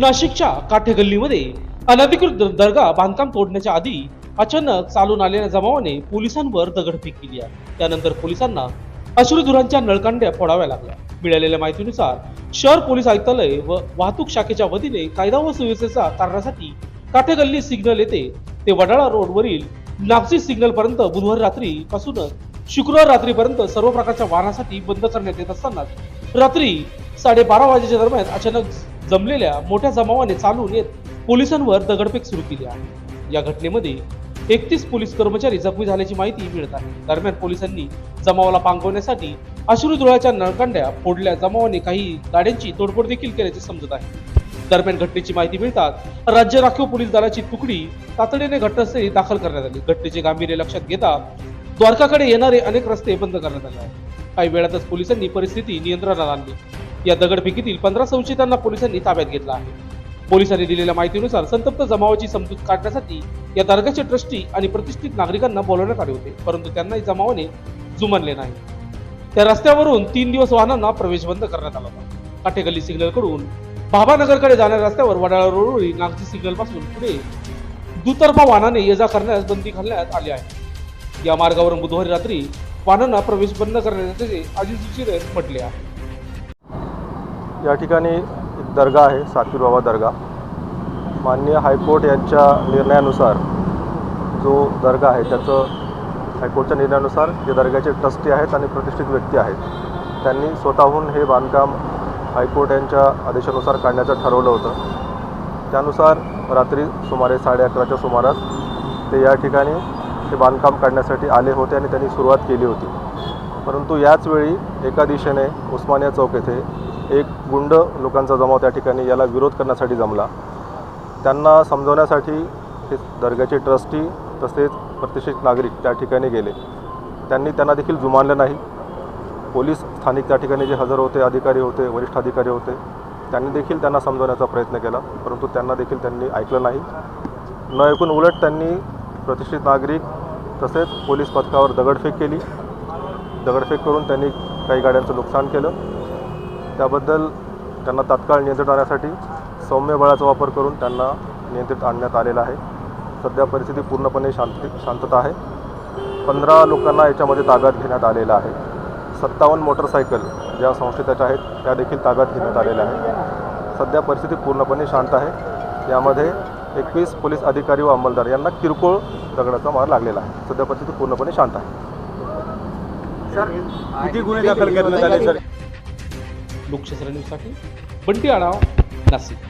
नाशिकच्या काठेगल्लीमध्ये अनधिकृत दर्गा बांधकाम तोडण्याच्या आधी अचानक चालून आलेल्या जमावाने पोलिसांवर दगडफेक केली आहे. त्यानंतर पोलिसांना अश्रुधुरांच्या नळकांड्या फोडाव्या लागल्या. मिळालेल्या माहितीनुसार शहर पोलीस आयुक्तालय व वाहतूक शाखेच्या वतीने कायदा व सुव्यवस्थेचा कारणासाठी काठेगल्ली सिग्नल येथे ते वडाळा रोडवरील नागसी सिग्नल पर्यंत बुधवार रात्री पासूनच शुक्रवार रात्रीपर्यंत सर्व प्रकारच्या वाहनासाठी बंद करण्यात येत असतानाच रात्री साडेबारा वाजेच्या दरम्यान अचानक जमलेल्या मोठ्या जमावाने चालून येत पोलिसांवर दगडफेक सुरू केली आहे. या घटनेमध्ये एकतीस पोलीस कर्मचारी जखमी झाल्याची माहिती मिळत आहे. दरम्यान पोलिसांनी जमावाला पांगवण्यासाठी अश्रुधुराच्या नळकांड्या फोडल्या. जमावाने काही गाड्यांची तोडफोड देखील केल्याचे समजत आहे. दरम्यान घटनेची माहिती मिळतात राज्य राखीव पोलीस दलाची तुकडी तातडीने घटनास्थळी दाखल करण्यात आली. घटनेचे गांभीर्य लक्षात घेता द्वारकाकडे येणारे अनेक रस्ते बंद करण्यात आले आहेत. काही वेळातच पोलिसांनी परिस्थिती नियंत्रणात आणली. या दगडफेकीतील पंधरा संशयितांना पोलिसांनी ताब्यात घेतला आहे. पोलिसांनी दिलेल्या माहितीनुसार संतप्त जमावाची समजूत काढण्यासाठी या दर्गाचे ट्रस्टी आणि प्रतिष्ठित नागरिकांना बोलवण्यात आले होते परंतु त्यांनाही जमावाने जुमानले नाही. त्या रस्त्यावरून तीन दिवस वाहनांना प्रवेश बंद करण्यात आला होता. काठेगल्ली सिग्नलकडून बाबानगरकडे जाणाऱ्या रस्त्यावर वडाळा रोडवरील नागजी सिग्नलपासून पुढे दुतर्फा वाहनाने ये जा करण्यास बंदी घालण्यात आली आहे. या मार्गावरून बुधवारी रात्री वाहनांना प्रवेश बंद करण्याचे अधिसूचित म्हटले आहे. या ठिकाणी एक दर्गा आहे सातवीर बाबा दर्गा. माननीय हायकोर्ट यांच्या निर्णयानुसार जो दर्गा आहे त्याचं हायकोर्टच्या निर्णयानुसार जे दर्ग्याचे ट्रस्टी आहेत आणि प्रतिष्ठित व्यक्ती आहेत त्यांनी स्वतःहून हे बांधकाम हायकोर्ट यांच्या आदेशानुसार काढण्याचं ठरवलं होतं. त्यानुसार रात्री सुमारे साडे अकराच्या सुमारास ते या ठिकाणी हे बांधकाम काढण्यासाठी आले होते आणि त्यांनी सुरुवात केली होती. परंतु याच वेळी एका दिशेने उस्मानिया चौक येथे एक गुंड लोकांचा जमाव त्या ठिकाणी याला विरोध करण्यासाठी जमला. त्यांना समजवण्यासाठी हे दर्ग्याचे ट्रस्टी तसेच प्रतिष्ठित नागरिक त्या ठिकाणी गेले. त्यांनी त्यांना देखील जुमानलं नाही. पोलीस स्थानिक त्या ठिकाणी जे हजर होते अधिकारी होते वरिष्ठ अधिकारी होते त्यांनी देखील त्यांना समजवण्याचा प्रयत्न केला परंतु त्यांना देखील त्यांनी ऐकलं नाही. न ऐकून उलट त्यांनी प्रतिष्ठित नागरिक तसेच पोलीस पथकावर दगडफेक केली. दगडफेक करून त्यांनी काही गाड्यांचं नुकसान केलं. त्याबद्दल त्यांना तात्काळ नियंत्रित आणण्यासाठी सौम्य बळाचा वापर करून त्यांना नियंत्रित आणण्यात आलेला आहे. सध्या परिस्थिती पूर्णपणे शांती शांतता आहे. पंधरा लोकांना याच्यामध्ये ताब्यात घेण्यात आलेलं आहे. सत्तावन्न मोटरसायकल ज्या संशयिताच्या आहेत त्या देखील ताब्यात घेण्यात आलेल्या आहेत. सध्या परिस्थिती पूर्णपणे शांत आहे. यामध्ये एकवीस पोलीस अधिकारी व अंमलदार यांना किरकोळ दगडाचा मार लागलेला आहे. सध्या परिस्थिती पूर्णपणे शांत आहे. किती गुन्हे दाखल करण्यात आले सर? लोकशास्त्र न्यूजसाठी बंटी आढाव नाशिक.